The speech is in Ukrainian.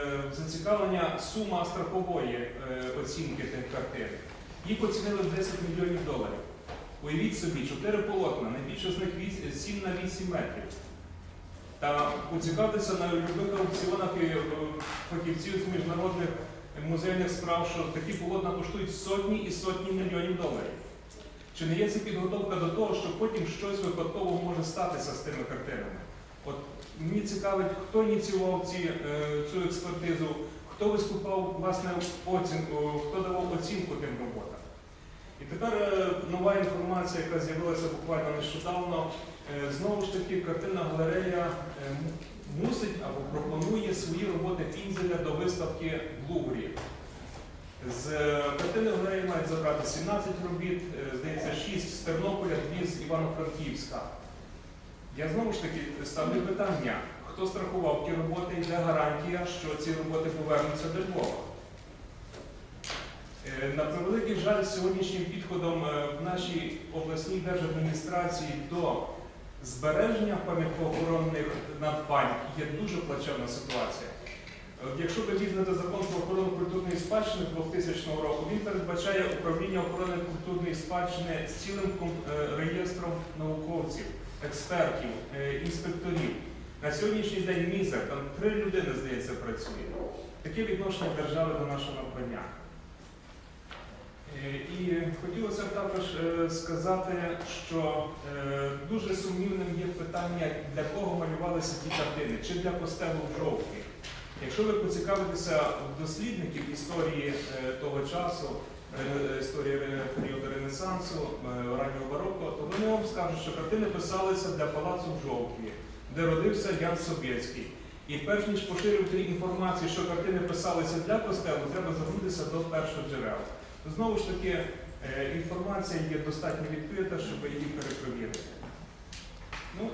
Е, Зацікавлення сума страхової е, оцінки тих картин. Їх оцінили в 10 мільйонів доларів. Уявіть собі, чотири полотна, найбільше з них 7 на 8 метрів. Та поцікавитися на любих аукціонах і е, фахівців з міжнародних музейних справ, що такі полотна коштують сотні і сотні мільйонів доларів. Чи не є це підготовка до того, що потім щось випадково може статися з тими картинами? От мені цікавить, хто ініціював ці, е, цю експертизу, хто виступав власне оцінку, хто давав оцінку тим роботам. І тепер е, нова інформація, яка з'явилася буквально нещодавно. Е, Знову ж таки, картинна галерея мусить або пропонує свої роботи Пінзеля до виставки в Луврі. З картини галереї мають забрати 17 робіт, здається, 6 з Тернополя, 2 з Івано-Франківська. Я знову ж таки ставлю питання, хто страхував ті роботи і де гарантія, що ці роботи повернуться до Львова. Е, На превеликий жаль, сьогоднішнім підходом е, в нашій обласній держадміністрації до збереження пам'яткоохоронних надбань є дуже плачевна ситуація. От Якщо ви візьмете закон про охорону культурної спадщини 2000 року, він передбачає управління охорони культурної спадщини з цілим е, реєстром науковців, експертів, е, інспекторів. На сьогоднішній день мізер, там три людини, здається, працює. Таке відношення держави до нашого надбання. Е, І хотілося б також е, сказати, що е, дуже сумнівним є питання, для кого малювалися ті картини, чи для костелу в жовтні. Якщо ви поцікавитеся дослідників історії е, того часу, е, історії періоду Ренесансу, е, раннього бароко, то вони вам скажуть, що картини писалися для палацу в жовтні, де родився Ян Собєцький. І перш ніж поширювати інформацію, що картини писалися для костелу, треба звернутися до перших джерел. Знову ж таки, інформація є достатньо відкрита, щоб її перепровірити. Ну,